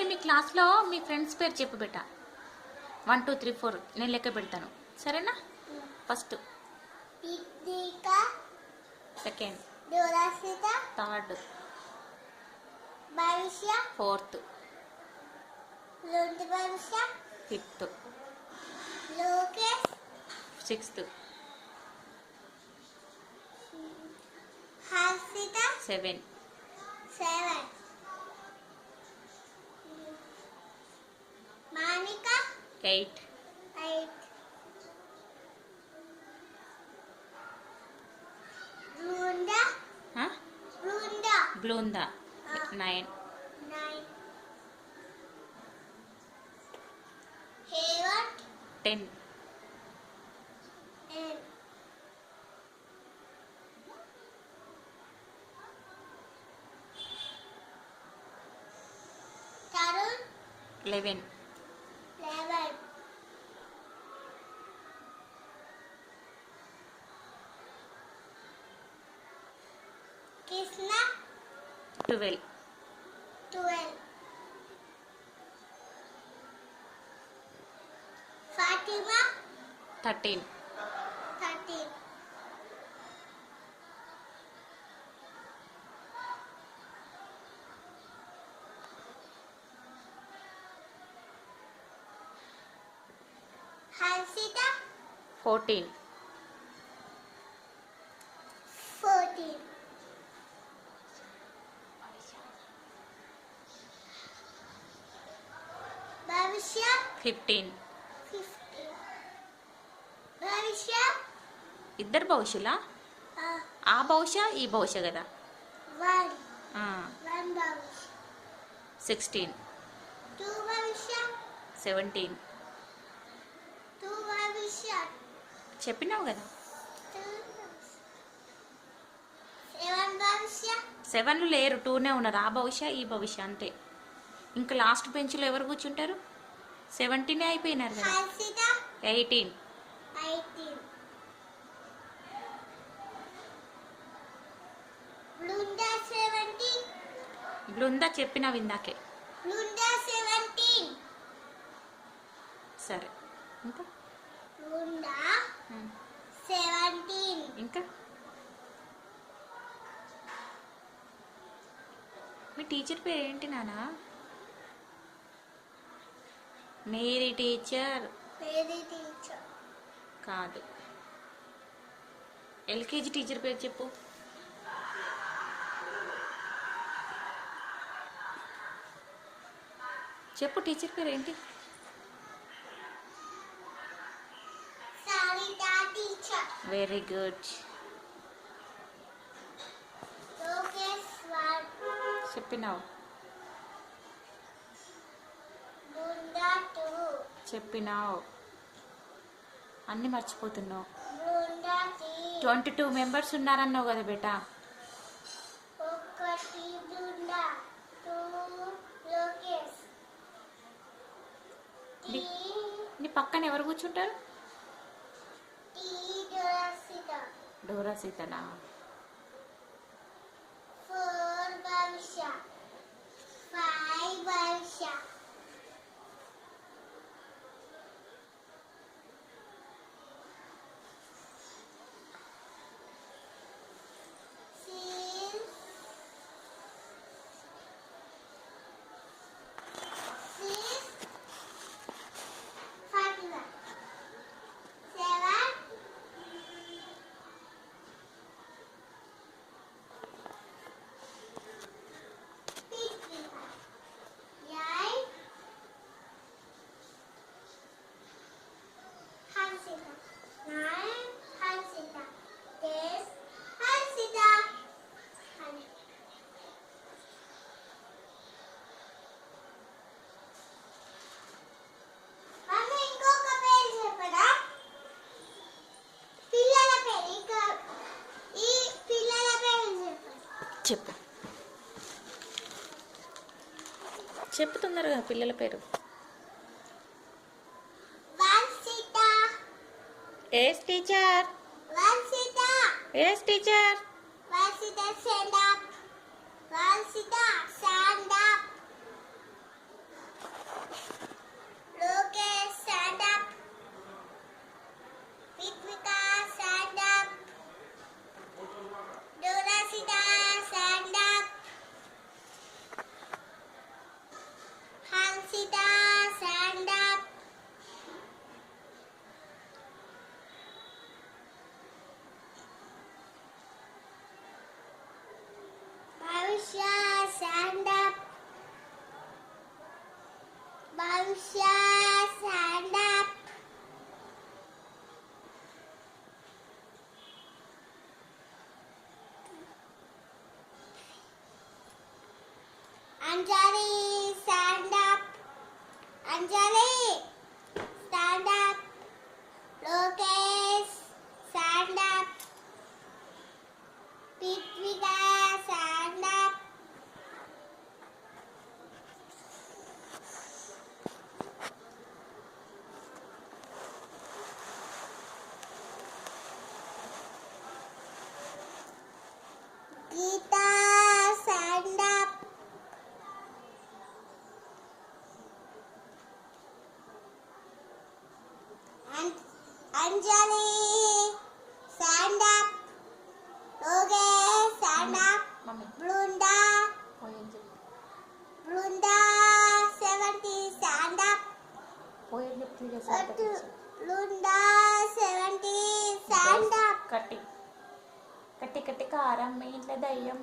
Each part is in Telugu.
మమ్మీ మీ క్లాస్లో మీ ఫ్రెండ్స్ పేరు చెప్పు బెట. One two three four. నేను లెక్క పెడతాను. సరేనా? First. Second. Third. Fourth. Fifth. Sixth. Harshita. Seven. Monica. Eight. Eight. Blunda. Huh? Blunda. Blunda. Uh, nine. Nine. Hayward. Ten. Ten. Tarun. Eleven. Kisna. Twelve. Twelve. Fatima. Thirteen. fourteen. Fifteen. ఇద్దరు భవిష్యులా? ఆ. భవిష్య ఈ భవిష్య కదా? సిక్స్టీన్. సెవెంటీన్. చెప్పినావు కదా? Two Seven Bhavishya. సెవెన్ లేరు టూనే ఉన్నారు ఆ భవిష్య ఈ భవిష్య అంతే. ఇంకా లాస్ట్ బెంచ్లో ఎవరు కూర్చుంటారు? సెవెంటీనే అయిపోయినారు కదా? ఎయిటీన్. బృందా చెప్పినావు ఇందాకే. సరే. ఇంకా? Seventeen. ఇంకా? మీ టీచర్ పేరు ఏంటి నానా? Mary teacher. కాదు. ఎల్కేజీ టీచర్ పేరు చెప్పు. చెప్పు టీచర్ పేరు ఏంటి వెరీ గుడ్ చెప్పినావు. చెప్పినావు. అన్నీ మర్చిపోతున్నావు. ట్వంటీ టూ మెంబర్స్ ఉన్నారన్నావు కదా బేట? నీ పక్కన ఎవరు కూర్చుంటారు? Dora సీతనా four Bhavishya five Bhavishya six six Fatima seven Pizza. Yay. Hansita. Nine. Hansita. Ten. Hansita. Hun- mummy ఇంకొక పేరు చెప్పరా పిల్లల పేరు ఇంకా ఈ పిల్లల పేరు చెప్పరా చెప్పు. చెప్పు తొందరగా పిల్లల పేరు. ఏస్ teacher teacher stand up Vamshita stand up. stand up. Bausha, stand up. Anjali, stand up. Anjali.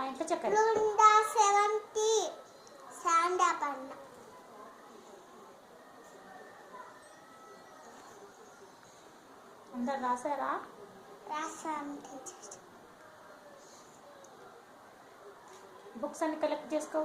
మా ఇంట్లో చక్కెర. సెవెంటీ అందరు రాసారా? బుక్స్ అన్ని కలెక్ట్ చేసుకో.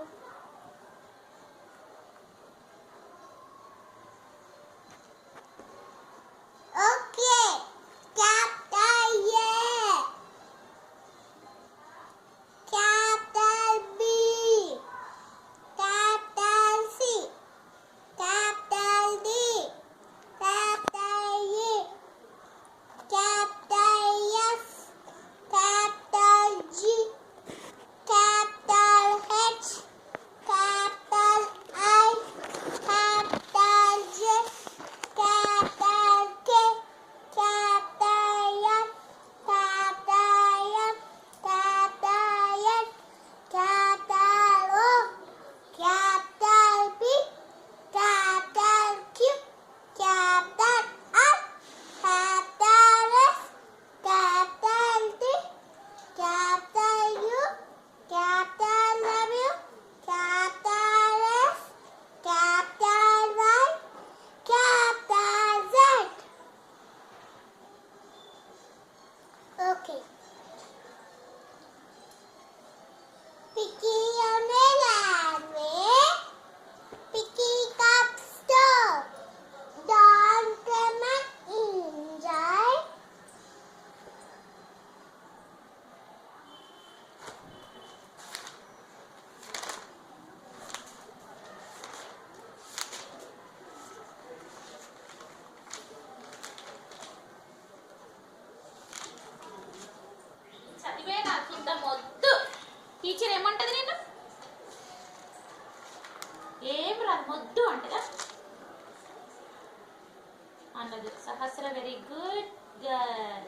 Sahasra, very good good.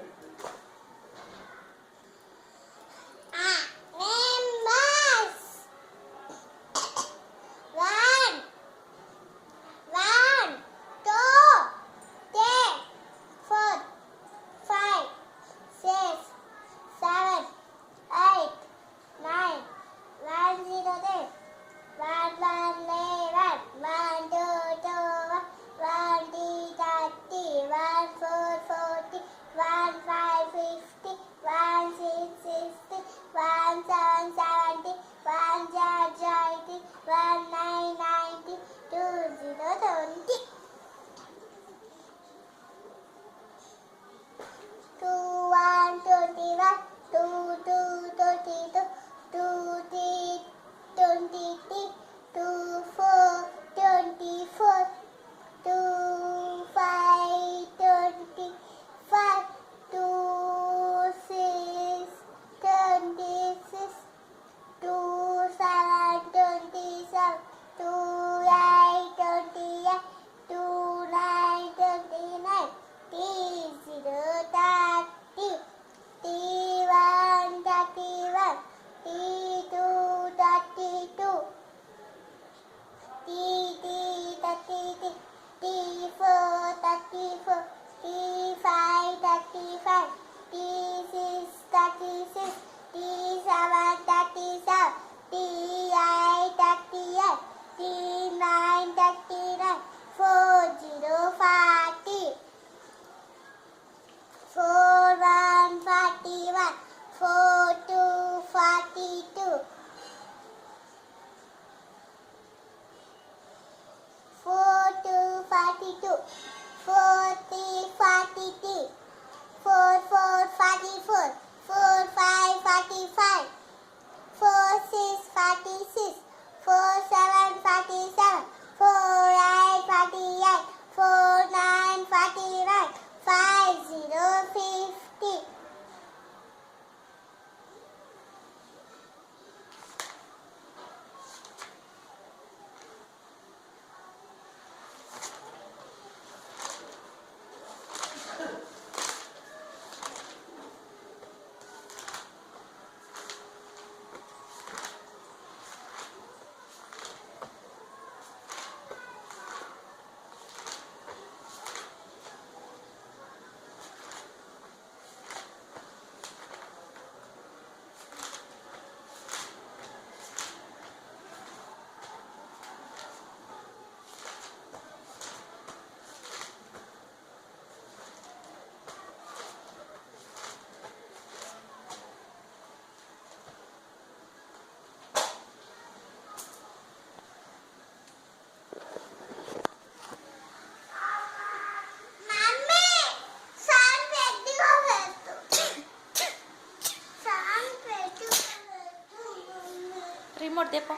Remote తెప్పో?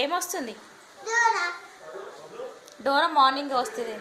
ఏమొస్తుంది? డోరా మార్నింగ్ వస్తుంది.